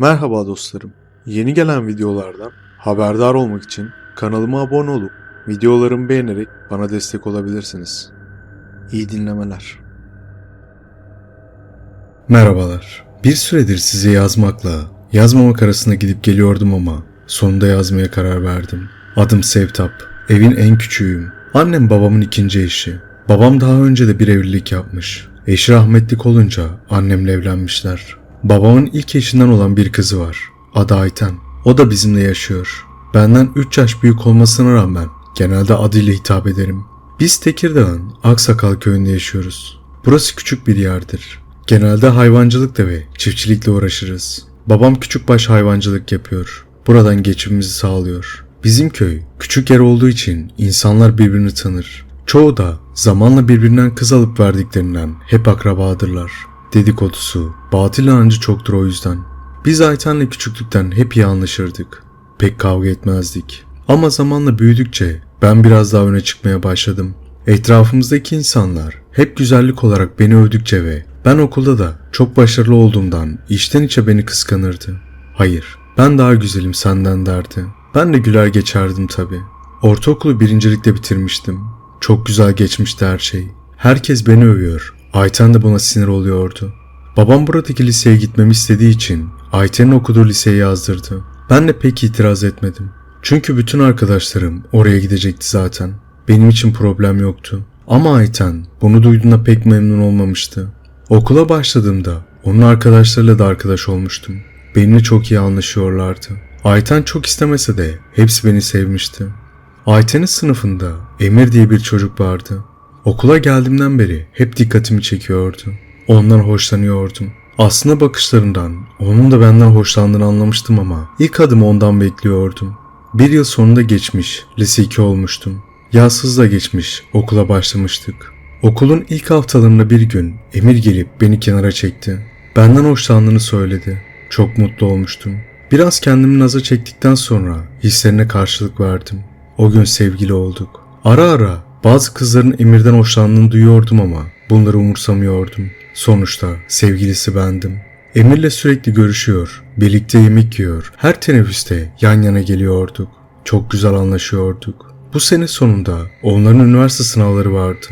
Merhaba dostlarım. Yeni gelen videolardan haberdar olmak için kanalıma abone olup videolarımı beğenerek bana destek olabilirsiniz. İyi dinlemeler. Merhabalar. Bir süredir size yazmakla yazmamak arasında gidip geliyordum ama sonunda yazmaya karar verdim. Adım Sevtap. Evin en küçüğüyüm. Annem babamın ikinci eşi. Babam daha önce de bir evlilik yapmış. Eşi rahmetlik olunca annemle evlenmişler. Babamın ilk eşinden olan bir kızı var. Adı Ayten. O da bizimle yaşıyor. Benden 3 yaş büyük olmasına rağmen genelde adıyla hitap ederim. Biz Tekirdağ'ın Aksakal köyünde yaşıyoruz. Burası küçük bir yerdir. Genelde hayvancılıkla ve çiftçilikle uğraşırız. Babam küçükbaş hayvancılık yapıyor. Buradan geçimimizi sağlıyor. Bizim köy küçük yer olduğu için insanlar birbirini tanır. Çoğu da zamanla birbirinden kız alıp verdiklerinden hep akrabadırlar. Dedikodusu, batıl inancı çoktur o yüzden. Biz Ayten'le küçüklükten hep iyi anlaşırdık. Pek kavga etmezdik. Ama zamanla büyüdükçe ben biraz daha öne çıkmaya başladım. Etrafımızdaki insanlar hep güzellik olarak beni övdükçe ve ben okulda da çok başarılı olduğumdan içten içe beni kıskanırdı. Hayır, ben daha güzelim senden derdi. Ben de güler geçerdim tabi. Ortaokulu birincilikle bitirmiştim. Çok güzel geçmişti her şey. Herkes beni övüyor. Ayten de buna sinir oluyordu. Babam buradaki liseye gitmemi istediği için Ayten'in okuduğu liseye yazdırdı. Ben de pek itiraz etmedim. Çünkü bütün arkadaşlarım oraya gidecekti zaten. Benim için problem yoktu. Ama Ayten bunu duyduğunda pek memnun olmamıştı. Okula başladığımda onun arkadaşlarıyla da arkadaş olmuştum. Benimle çok iyi anlaşıyorlardı. Ayten çok istemese de hepsi beni sevmişti. Ayten'in sınıfında Emir diye bir çocuk vardı. Okula geldiğimden beri hep dikkatimi çekiyordu. Ondan hoşlanıyordum. Aslında bakışlarından onun da benden hoşlandığını anlamıştım ama ilk adımı ondan bekliyordum. Bir yıl sonunda geçmiş, lise 2 olmuştum. Yazsız da geçmiş, okula başlamıştık. Okulun ilk haftalarında bir gün Emir gelip beni kenara çekti. Benden hoşlandığını söyledi. Çok mutlu olmuştum. Biraz kendimi naza çektikten sonra hislerine karşılık verdim. O gün sevgili olduk. Ara ara bazı kızların Emir'den hoşlandığını duyuyordum ama bunları umursamıyordum. Sonuçta sevgilisi bendim. Emir'le sürekli görüşüyor, birlikte yemek yiyor, her teneffüste yan yana geliyorduk. Çok güzel anlaşıyorduk. Bu sene sonunda onların üniversite sınavları vardı.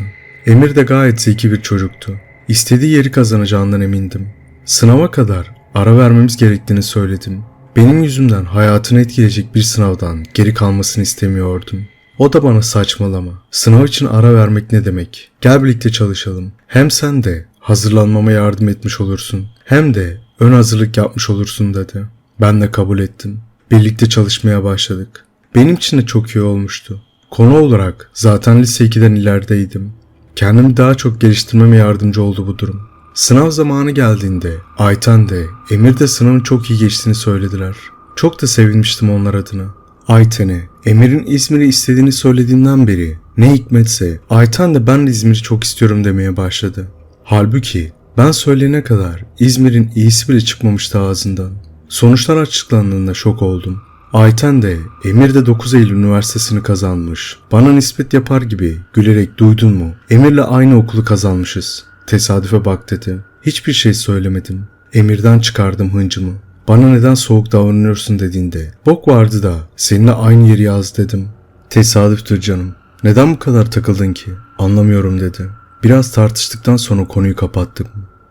Emir de gayet zeki bir çocuktu. İstediği yeri kazanacağından emindim. Sınava kadar ara vermemiz gerektiğini söyledim. Benim yüzümden hayatını etkileyecek bir sınavdan geri kalmasını istemiyordum. O da bana saçmalama. Sınav için ara vermek ne demek? Gel birlikte çalışalım. Hem sen de hazırlanmama yardım etmiş olursun. Hem de ön hazırlık yapmış olursun dedi. Ben de kabul ettim. Birlikte çalışmaya başladık. Benim için de çok iyi olmuştu. Konu olarak zaten lise 2'den ilerideydim. Kendimi daha çok geliştirmeme yardımcı oldu bu durum. Sınav zamanı geldiğinde Ayten de Emir de sınavın çok iyi geçtiğini söylediler. Çok da sevinmiştim onlar adına. Ayten'e Emir'in İzmir'i istediğini söylediğinden beri ne hikmetse Ayten de ben de İzmir'i çok istiyorum demeye başladı. Halbuki ben söyleyene kadar İzmir'in iyisi bile çıkmamıştı ağzından. Sonuçlar açıklandığında şok oldum. Ayten de Emir de 9 Eylül Üniversitesi'ni kazanmış. Bana nispet yapar gibi gülerek duydun mu? Emir'le aynı okulu kazanmışız. Tesadüfe bak dedi. Hiçbir şey söylemedim. Emir'den çıkardım hıncımı. Bana neden soğuk davranıyorsun dediğinde bok vardı da seninle aynı yeri yaz dedim. Tesadüftür canım. Neden bu kadar takıldın ki? Anlamıyorum dedi. Biraz tartıştıktan sonra konuyu kapattık.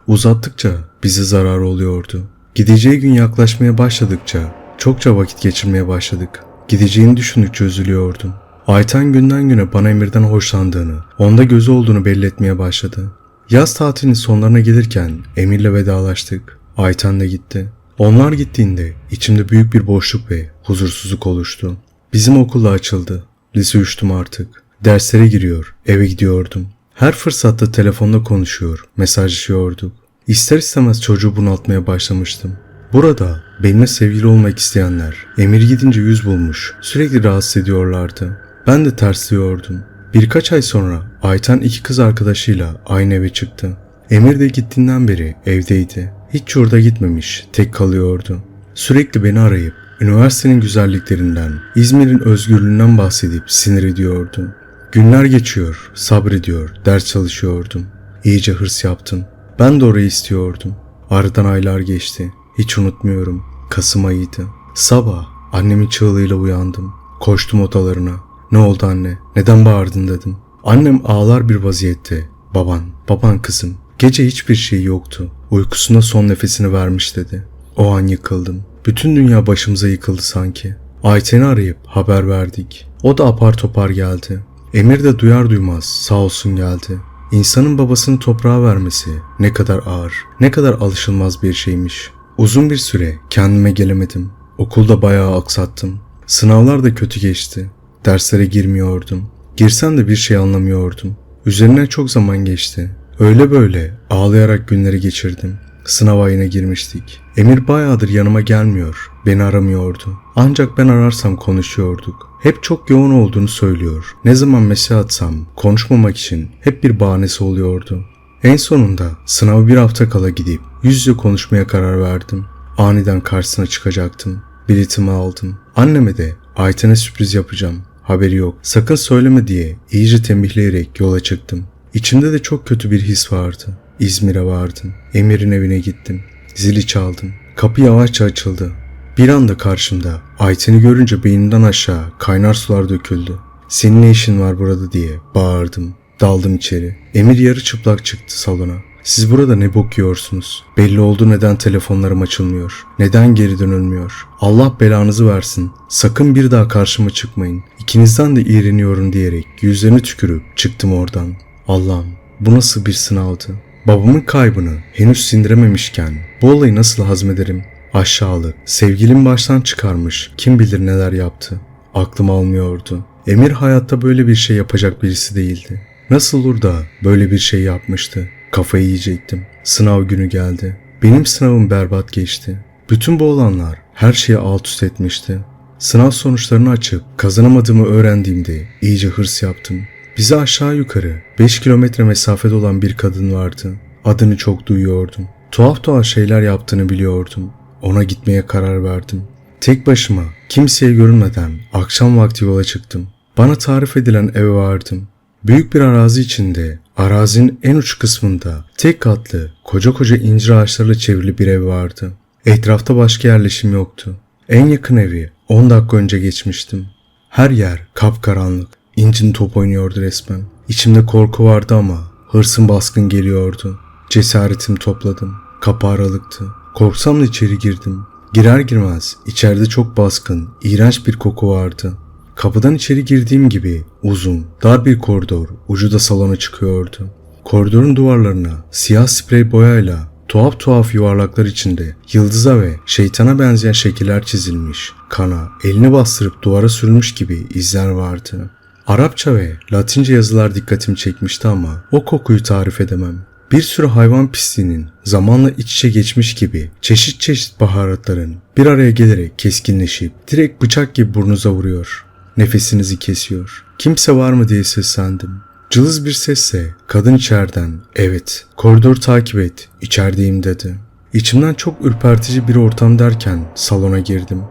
Uzattıkça bize zarar oluyordu. Gideceği gün yaklaşmaya başladıkça çokça vakit geçirmeye başladık. Gideceğini düşündükçe üzülüyordum. Ayten günden güne bana Emir'den hoşlandığını, onda gözü olduğunu belli etmeye başladı. Yaz tatilinin sonlarına gelirken Emir'le vedalaştık. Ayten de gitti. Onlar gittiğinde içimde büyük bir boşluk ve huzursuzluk oluştu. Bizim okulda açıldı. Lise 3'tüm artık. Derslere giriyor, eve gidiyordum. Her fırsatta telefonda konuşuyor, mesajlaşıyorduk. İster istemez çocuğu bunaltmaya başlamıştım. Burada benimle sevgili olmak isteyenler Emir gidince yüz bulmuş, sürekli rahatsız ediyorlardı. Ben de tersliyordum. Birkaç ay sonra Ayten iki kız arkadaşıyla aynı eve çıktı. Emir de gittiğinden beri evdeydi. Hiç yurda gitmemiş, tek kalıyordu. Sürekli beni arayıp üniversitenin güzelliklerinden, İzmir'in özgürlüğünden bahsedip sinir ediyordu. Günler geçiyor, sabrediyor, ders çalışıyordum. İyice hırs yaptım. Ben de orayı istiyordum. Aradan aylar geçti. Hiç unutmuyorum. Kasım ayıydı. Sabah annemin çığlığıyla uyandım. Koştum odalarına. Ne oldu anne? Neden bağırdın dedim. Annem ağlar bir vaziyette. Baban, baban kızım. Gece hiçbir şey yoktu. Uykusuna son nefesini vermiş dedi. O an yıkıldım. Bütün dünya başımıza yıkıldı sanki. Ayten'i arayıp haber verdik. O da apar topar geldi. Emir de duyar duymaz sağ olsun geldi. İnsanın babasını toprağa vermesi ne kadar ağır, ne kadar alışılmaz bir şeymiş. Uzun bir süre kendime gelemedim. Okulda bayağı aksattım. Sınavlar da kötü geçti. Derslere girmiyordum. Girsem de bir şey anlamıyordum. Üzerine çok zaman geçti. Öyle böyle ağlayarak günleri geçirdim. Sınav ayına girmiştik. Emir bayağıdır yanıma gelmiyor. Beni aramıyordu. Ancak ben ararsam konuşuyorduk. Hep çok yoğun olduğunu söylüyor. Ne zaman mesaj atsam konuşmamak için hep bir bahanesi oluyordu. En sonunda sınavı bir hafta kala gidip yüz yüze konuşmaya karar verdim. Aniden karşısına çıkacaktım. Biletimi aldım. Anneme de Ayten'e sürpriz yapacağım. Haberi yok. Sakın söyleme diye iyice tembihleyerek yola çıktım. İçimde de çok kötü bir his vardı. İzmir'e vardım. Emir'in evine gittim. Zili çaldım. Kapı yavaşça açıldı. Bir anda karşımda Ayten'i görünce beynimden aşağı kaynar sular döküldü. Senin ne işin var burada diye bağırdım. Daldım içeri. Emir yarı çıplak çıktı salona. Siz burada ne bok yiyorsunuz? Belli oldu neden telefonlarım açılmıyor. Neden geri dönülmüyor. Allah belanızı versin. Sakın bir daha karşıma çıkmayın. İkinizden de iğreniyorum diyerek yüzlerini tükürüp çıktım oradan. Allah'ım bu nasıl bir sınavdı? Babamın kaybını henüz sindirememişken bu olayı nasıl hazmederim? Aşağılık, sevgilim baştan çıkarmış, kim bilir neler yaptı. Aklım almıyordu. Emir hayatta böyle bir şey yapacak birisi değildi. Nasıl olur da böyle bir şey yapmıştı? Kafayı yiyecektim. Sınav günü geldi. Benim sınavım berbat geçti. Bütün bu olanlar her şeyi alt üst etmişti. Sınav sonuçlarını açıp kazanamadığımı öğrendiğimde iyice hırs yaptım. Bize aşağı yukarı 5 kilometre mesafede olan bir kadın vardı. Adını çok duyuyordum. Tuhaf tuhaf şeyler yaptığını biliyordum. Ona gitmeye karar verdim. Tek başıma kimseye görünmeden akşam vakti yola çıktım. Bana tarif edilen eve vardım. Büyük bir arazi içinde, arazinin en uç kısmında tek katlı, koca koca incir ağaçlarıyla çevrili bir ev vardı. Etrafta başka yerleşim yoktu. En yakın evi 10 dakika önce geçmiştim. Her yer kapkaranlık. İncin top oynuyordu resmen. İçimde korku vardı ama hırsım baskın geliyordu. Cesaretimi topladım. Kapı aralıktı. Korksam da içeri girdim. Girer girmez içeride çok baskın, iğrenç bir koku vardı. Kapıdan içeri girdiğim gibi uzun, dar bir koridor ucu da salona çıkıyordu. Koridorun duvarlarına siyah sprey boyayla tuhaf tuhaf yuvarlaklar içinde yıldıza ve şeytana benzeyen şekiller çizilmiş, kana elini bastırıp duvara sürülmüş gibi izler vardı. Arapça ve Latince yazılar dikkatimi çekmişti ama o kokuyu tarif edemem. Bir sürü hayvan pisliğinin zamanla iç içe geçmiş gibi çeşit çeşit baharatların bir araya gelerek keskinleşip direkt bıçak gibi burnunuza vuruyor. Nefesinizi kesiyor. Kimse var mı diye seslendim. Cılız bir sesle kadın içeriden evet koridor takip et içerideyim dedi. İçimden çok ürpertici bir ortam derken salona girdim.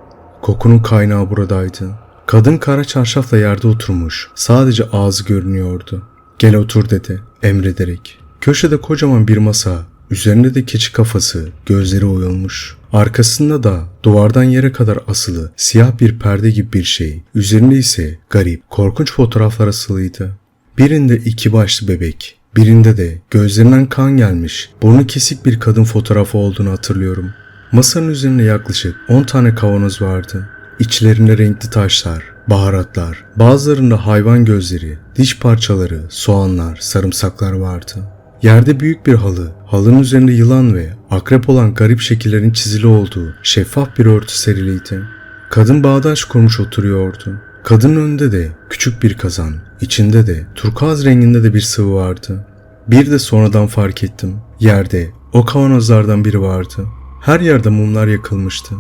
Kokunun kaynağı buradaydı. Kadın kara çarşafla yerde oturmuş. Sadece ağzı görünüyordu. Gel otur dedi emrederek. Köşede kocaman bir masa. Üzerinde de keçi kafası, gözleri oyulmuş. Arkasında da duvardan yere kadar asılı siyah bir perde gibi bir şey. Üzerinde ise garip, korkunç fotoğraflar asılıydı. Birinde iki başlı bebek, birinde de gözlerinden kan gelmiş, burnu kesik bir kadın fotoğrafı olduğunu hatırlıyorum. Masanın üzerinde yaklaşık 10 tane kavanoz vardı. İçlerinde renkli taşlar, baharatlar, bazılarında hayvan gözleri, diş parçaları, soğanlar, sarımsaklar vardı. Yerde büyük bir halı, halının üzerinde yılan ve akrep olan garip şekillerin çizili olduğu şeffaf bir örtü seriliydi. Kadın bağdaş kurmuş oturuyordu. Kadının önünde de küçük bir kazan, içinde de turkuaz renginde de bir sıvı vardı. Bir de sonradan fark ettim. Yerde o kavanozlardan biri vardı. Her yerde mumlar yakılmıştı.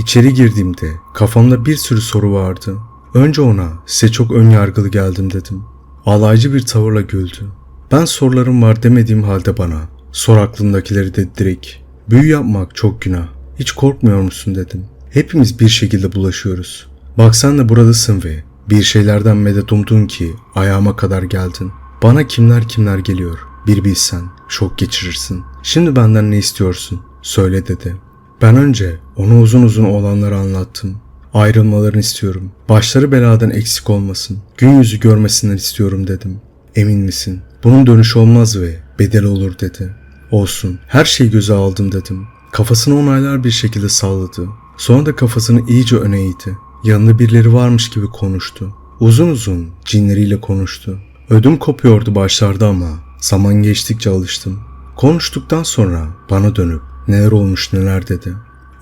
İçeri girdiğimde kafamda bir sürü soru vardı. Önce ona size çok ön yargılı geldim dedim. Alaycı bir tavırla güldü. Ben sorularım var demediğim halde bana. Sor aklındakileri dedi direkt. Büyü yapmak çok günah. Hiç korkmuyor musun dedim. Hepimiz bir şekilde bulaşıyoruz. Bak sen de buradasın ve bir şeylerden medet umdun ki ayağıma kadar geldin. Bana kimler kimler geliyor. Bir bilsen şok geçirirsin. Şimdi benden ne istiyorsun? Söyle dedi. Ben önce ona uzun uzun olanları anlattım. Ayrılmalarını istiyorum. Başları beladan eksik olmasın. Gün yüzü görmesinler istiyorum dedim. Emin misin? Bunun dönüşü olmaz ve bedeli olur dedi. Olsun. Her şeyi göze aldım dedim. Kafasını onaylar bir şekilde salladı. Sonra da kafasını iyice öne eğdi. Yanında birileri varmış gibi konuştu. Uzun uzun cinleriyle konuştu. Ödüm kopuyordu başlarda ama zaman geçtikçe alıştım. Konuştuktan sonra bana dönüp neler olmuş neler dedi.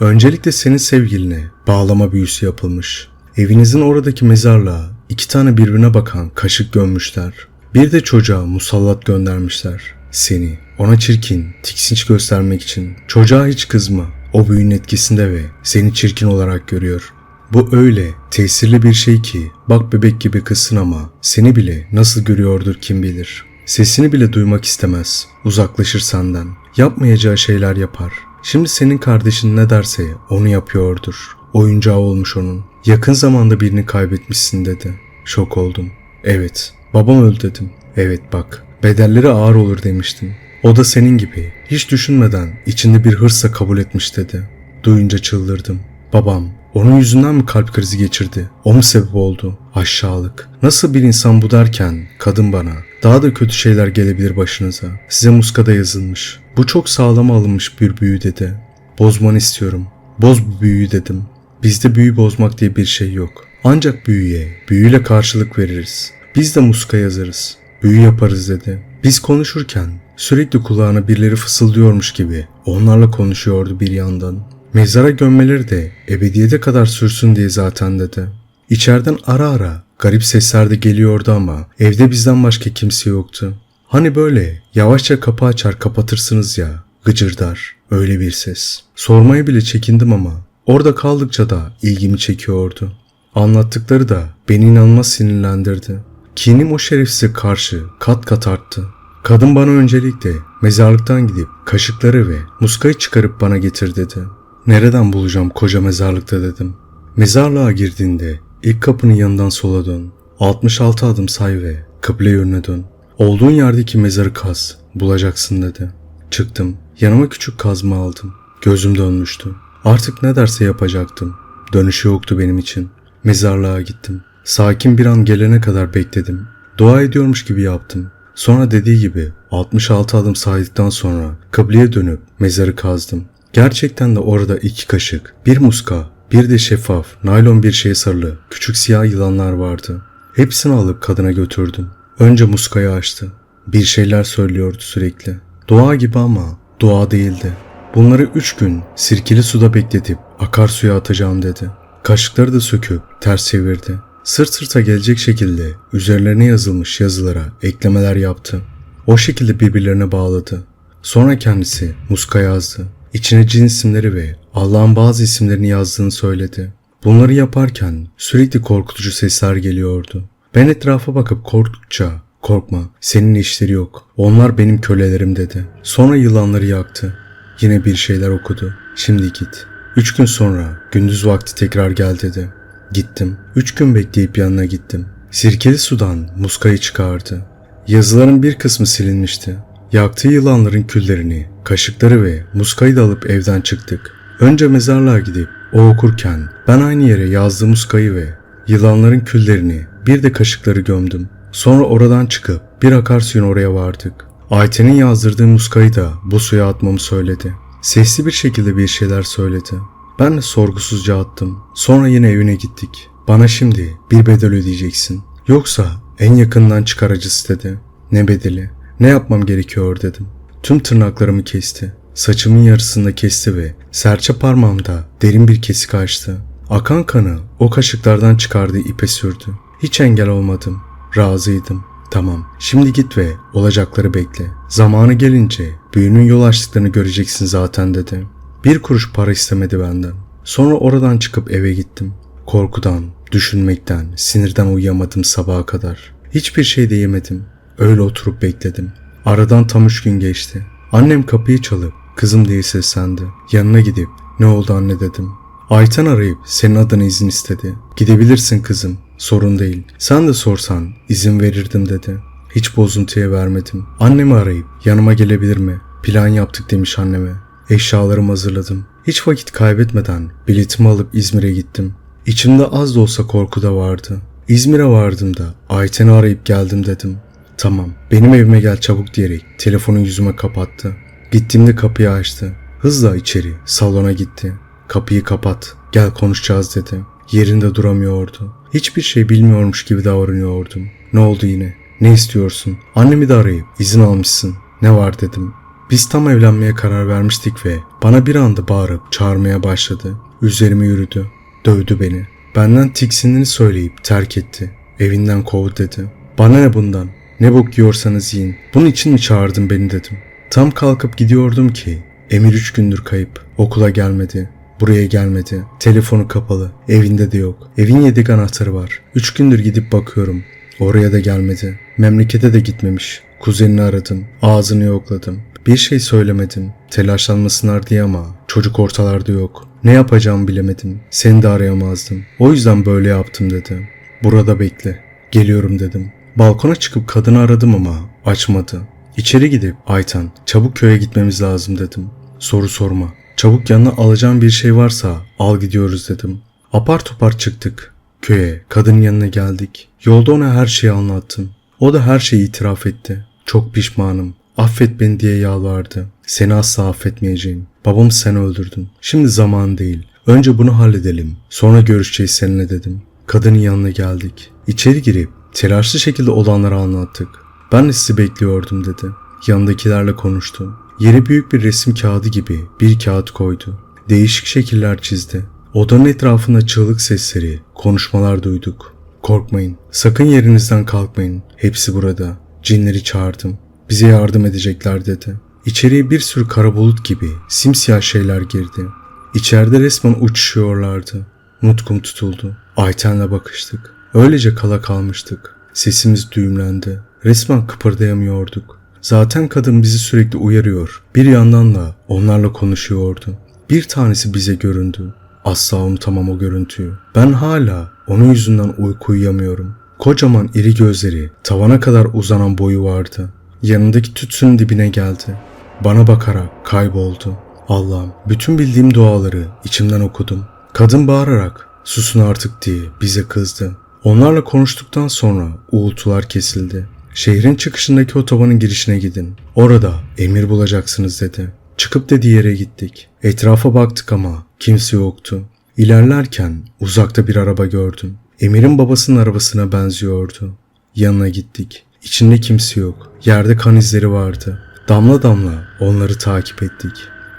Öncelikle senin sevgiline bağlama büyüsü yapılmış. Evinizin oradaki mezarlığa iki tane birbirine bakan kaşık gömmüşler. Bir de çocuğa musallat göndermişler. Seni ona çirkin, tiksinç göstermek için. Çocuğa hiç kızma. O büyünün etkisinde ve seni çirkin olarak görüyor. Bu öyle tesirli bir şey ki bak bebek gibi kızsın ama seni bile nasıl görüyordur kim bilir. Sesini bile duymak istemez. Uzaklaşır senden. Yapmayacağı şeyler yapar. Şimdi senin kardeşin ne derse onu yapıyordur. Oyuncağı olmuş onun. Yakın zamanda birini kaybetmişsin dedi. Şok oldum. Evet. Babam öldü dedim. Evet bak. Bedelleri ağır olur demiştin. O da senin gibi. Hiç düşünmeden içinde bir hırsla kabul etmiş dedi. Duyunca çıldırdım. Babam onun yüzünden mi kalp krizi geçirdi? O mu sebep oldu? Aşağılık. Nasıl bir insan bu derken kadın bana. Daha da kötü şeyler gelebilir başınıza. Size muskada yazılmış. Bu çok sağlama alınmış bir büyü dedi. Bozmanı istiyorum. Boz bu büyüyü dedim. Bizde büyü bozmak diye bir şey yok. Ancak büyüye, büyüyle karşılık veririz. Biz de muska yazarız. Büyü yaparız dedi. Biz konuşurken sürekli kulağına birileri fısıldıyormuş gibi onlarla konuşuyordu bir yandan. Mezara gömmeleri de ebediyete kadar sürsün diye zaten dedi. İçeriden ara ara garip sesler de geliyordu ama evde bizden başka kimse yoktu. Hani böyle yavaşça kapı açar kapatırsınız ya gıcırdar öyle bir ses. Sormaya bile çekindim ama orada kaldıkça da ilgimi çekiyordu. Anlattıkları da beni inanılmaz sinirlendirdi. Kinim o şerefsize karşı kat kat arttı. Kadın bana öncelikle mezarlıktan gidip kaşıkları ve muskayı çıkarıp bana getir dedi. Nereden bulacağım koca mezarlıkta dedim. Mezarlığa girdiğinde ilk kapının yanından sola dön. 66 adım say ve kıble yönüne dön. Olduğun yerdeki mezarı kaz. Bulacaksın dedi. Çıktım. Yanıma küçük kazma aldım. Gözüm dönmüştü. Artık ne derse yapacaktım. Dönüşü yoktu benim için. Mezarlığa gittim. Sakin bir an gelene kadar bekledim. Dua ediyormuş gibi yaptım. Sonra dediği gibi 66 adım saydıktan sonra kıbleye dönüp mezarı kazdım. Gerçekten de orada iki kaşık, bir muska, bir de şeffaf, naylon bir şeye sarılı küçük siyah yılanlar vardı. Hepsini alıp kadına götürdüm. Önce muskayı açtı. Bir şeyler söylüyordu sürekli. Dua gibi ama dua değildi. Bunları üç gün sirkeli suda bekletip akarsuya atacağım dedi. Kaşıkları da söküp ters çevirdi. Sırt sırta gelecek şekilde üzerlerine yazılmış yazılara eklemeler yaptı. O şekilde birbirlerine bağladı. Sonra kendisi muska yazdı. İçine cin isimleri ve Allah'ın bazı isimlerini yazdığını söyledi. Bunları yaparken sürekli korkutucu sesler geliyordu. Ben etrafa bakıp korktukça korkma senin işleri yok. Onlar benim kölelerim dedi. Sonra yılanları yaktı. Yine bir şeyler okudu. Şimdi git. Üç gün sonra gündüz vakti tekrar gel dedi. Gittim. Üç gün bekleyip yanına gittim. Sirkeli sudan muskayı çıkardı. Yazıların bir kısmı silinmişti. Yaktığı yılanların küllerini, kaşıkları ve muskayı da alıp evden çıktık. Önce mezarlığa gidip o okurken ben aynı yere yazdığım muskayı ve yılanların küllerini bir de kaşıkları gömdüm. Sonra oradan çıkıp bir akarsuyun oraya vardık. Ayten'in yazdırdığı muskayı da bu suya atmamı söyledi. Sesli bir şekilde bir şeyler söyledi. Ben de sorgusuzca attım. Sonra yine evine gittik. Bana şimdi bir bedel ödeyeceksin. Yoksa en yakından çıkar dedi. Ne bedeli? Ne yapmam gerekiyor dedim. Tüm tırnaklarımı kesti. Saçımın yarısında kesti ve serçe parmağımda derin bir kesik açtı. Akan kanı o kaşıklardan çıkardığı ipe sürdü. Hiç engel olmadım. Razıydım. Tamam, şimdi git ve olacakları bekle. Zamanı gelince büyünün yol açtıklarını göreceksin zaten dedi. Bir kuruş para istemedi benden. Sonra oradan çıkıp eve gittim. Korkudan, düşünmekten, sinirden uyuyamadım sabaha kadar. Hiçbir şey de yemedim. Öyle oturup bekledim. Aradan tam üç gün geçti. Annem kapıyı çalıp kızım diye seslendi. Yanına gidip ne oldu anne dedim. Ayten arayıp senin adına izin istedi. Gidebilirsin kızım. Sorun değil. Sen de sorsan izin verirdim dedi. Hiç bozuntuya vermedim. Annemi arayıp yanıma gelebilir mi? Plan yaptık demiş anneme. Eşyalarımı hazırladım. Hiç vakit kaybetmeden biletimi alıp İzmir'e gittim. İçimde az da olsa korku da vardı. İzmir'e vardım da Ayten'i arayıp geldim dedim. Tamam benim evime gel çabuk diyerek telefonu yüzüme kapattı. Gittiğimde kapıyı açtı. Hızla içeri salona gitti. Kapıyı kapat gel konuşacağız dedi. Yerinde duramıyordu. Hiçbir şey bilmiyormuş gibi davranıyordum. Ne oldu yine? Ne istiyorsun? Annemi de arayıp izin almışsın. Ne var dedim. Biz tam evlenmeye karar vermiştik ve bana bir anda bağırıp çağırmaya başladı. Üzerime yürüdü. Dövdü beni. Benden tiksindiğini söyleyip terk etti. Evinden kovdu dedi. Bana ne bundan? Ne bok yiyorsanız yiyin. Bunun için mi çağırdın beni dedim. Tam kalkıp gidiyordum ki Emir üç gündür kayıp. Okula gelmedi. Buraya gelmedi. Telefonu kapalı. Evinde de yok. Evin yedek anahtarı var. Üç gündür gidip bakıyorum. Oraya da gelmedi. Memlekete de gitmemiş. Kuzenini aradım. Ağzını yokladım. Bir şey söylemedim. Telaşlanmasınlar diye ama çocuk ortalarda yok. Ne yapacağımı bilemedim. Seni de arayamazdım. O yüzden böyle yaptım dedi. Burada bekle. Geliyorum dedim. Balkona çıkıp kadını aradım ama açmadı. İçeri gidip Aytan çabuk köye gitmemiz lazım dedim. Soru sorma. Çabuk yanına alacağım bir şey varsa al gidiyoruz dedim. Apar topar çıktık. Köye kadının yanına geldik. Yolda ona her şeyi anlattım. O da her şeyi itiraf etti. Çok pişmanım. Affet beni diye yalvardı. Seni asla affetmeyeceğim. Babamı sen öldürdün. Şimdi zaman değil. Önce bunu halledelim. Sonra görüşeceğiz seninle dedim. Kadının yanına geldik. İçeri girip telaşlı şekilde olanları anlattık. Ben de sizi bekliyordum dedi. Yanındakilerle konuştu. Yere büyük bir resim kağıdı gibi bir kağıt koydu. Değişik şekiller çizdi. Odanın etrafında çığlık sesleri, konuşmalar duyduk. Korkmayın, sakın yerinizden kalkmayın. Hepsi burada. Cinleri çağırdım. Bize yardım edecekler dedi. İçeriye bir sürü kara bulut gibi simsiyah şeyler girdi. İçeride resmen uçuşuyorlardı. Nutkum tutuldu. Ayten'le bakıştık. Öylece kala kalmıştık. Sesimiz düğümlendi. Resmen kıpırdayamıyorduk. Zaten kadın bizi sürekli uyarıyor. Bir yandan da onlarla konuşuyordu. Bir tanesi bize göründü. Asla unutamam o görüntüyü. Ben hala onun yüzünden uyku uyuyamıyorum. Kocaman iri gözleri, tavana kadar uzanan boyu vardı. Yanındaki tütsünün dibine geldi. Bana bakarak kayboldu. Allah'ım bütün bildiğim duaları içimden okudum. Kadın bağırarak susun artık diye bize kızdı. Onlarla konuştuktan sonra uğultular kesildi. Şehrin çıkışındaki otobanın girişine gidin. Orada emir bulacaksınız dedi. Çıkıp dediği yere gittik. Etrafa baktık ama kimse yoktu. İlerlerken uzakta bir araba gördüm. Emir'in babasının arabasına benziyordu. Yanına gittik. İçinde kimse yok. Yerde kan izleri vardı. Damla damla onları takip ettik.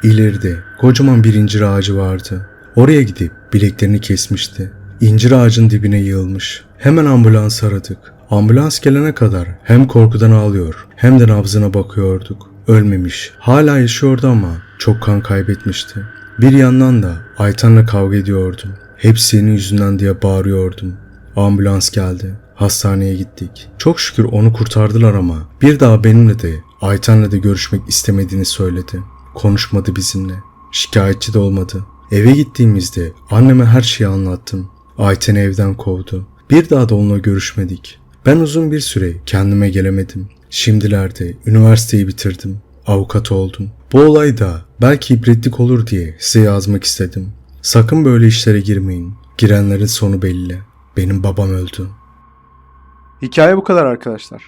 İleride kocaman bir incir ağacı vardı. Oraya gidip bileklerini kesmişti. İncir ağacın dibine yığılmış. Hemen ambulans aradık. Ambulans gelene kadar hem korkudan ağlıyor hem de nabzına bakıyorduk. Ölmemiş. Hala yaşıyordu ama çok kan kaybetmişti. Bir yandan da Aytan'la kavga ediyordum. Hep senin yüzünden diye bağırıyordum. Ambulans geldi. Hastaneye gittik. Çok şükür onu kurtardılar ama bir daha benimle de Ayten'le de görüşmek istemediğini söyledi. Konuşmadı bizimle. Şikayetçi de olmadı. Eve gittiğimizde anneme her şeyi anlattım. Ayten'i evden kovdu. Bir daha da onunla görüşmedik. Ben uzun bir süre kendime gelemedim. Şimdilerde üniversiteyi bitirdim. Avukat oldum. Bu olay da belki ibretlik olur diye size yazmak istedim. Sakın böyle işlere girmeyin. Girenlerin sonu belli. Benim babam öldü. Hikaye bu kadar arkadaşlar.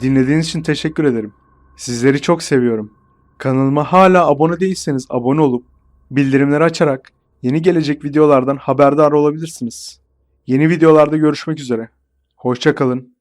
Dinlediğiniz için teşekkür ederim. Sizleri çok seviyorum. Kanalıma hala abone değilseniz abone olup bildirimleri açarak yeni gelecek videolardan haberdar olabilirsiniz. Yeni videolarda görüşmek üzere. Hoşça kalın.